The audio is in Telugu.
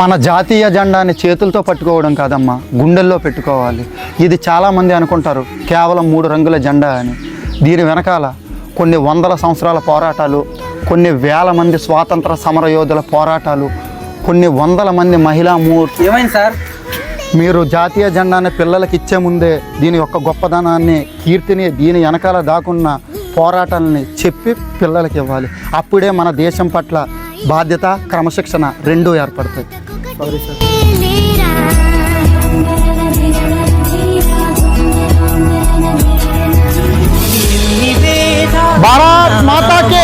మన జాతీయ జెండాని చేతులతో పట్టుకోవడం కాదమ్మా గుండెల్లో పెట్టుకోవాలి. ఇది చాలామంది అనుకుంటారు కేవలం మూడు రంగుల జెండా అని. దీని వెనకాల కొన్ని వందల సంవత్సరాల పోరాటాలు కొన్ని వేల మంది స్వాతంత్ర సమరయోధుల పోరాటాలు కొన్ని వందల మంది మహిళా మూర్తి ఏమైంది సార్? మీరు జాతీయ జెండాని పిల్లలకి ఇచ్చే ముందే దీని యొక్క గొప్పదనాన్ని కీర్తిని దీని వెనకాల దాకున్న పోరాటాలని చెప్పి పిల్లలకి ఇవ్వాలి. అప్పుడే మన దేశం పట్ల బాధ్యత క్రమశిక్షణ రెండూ ఏర్పడతాయి. భారత్ మాతాకి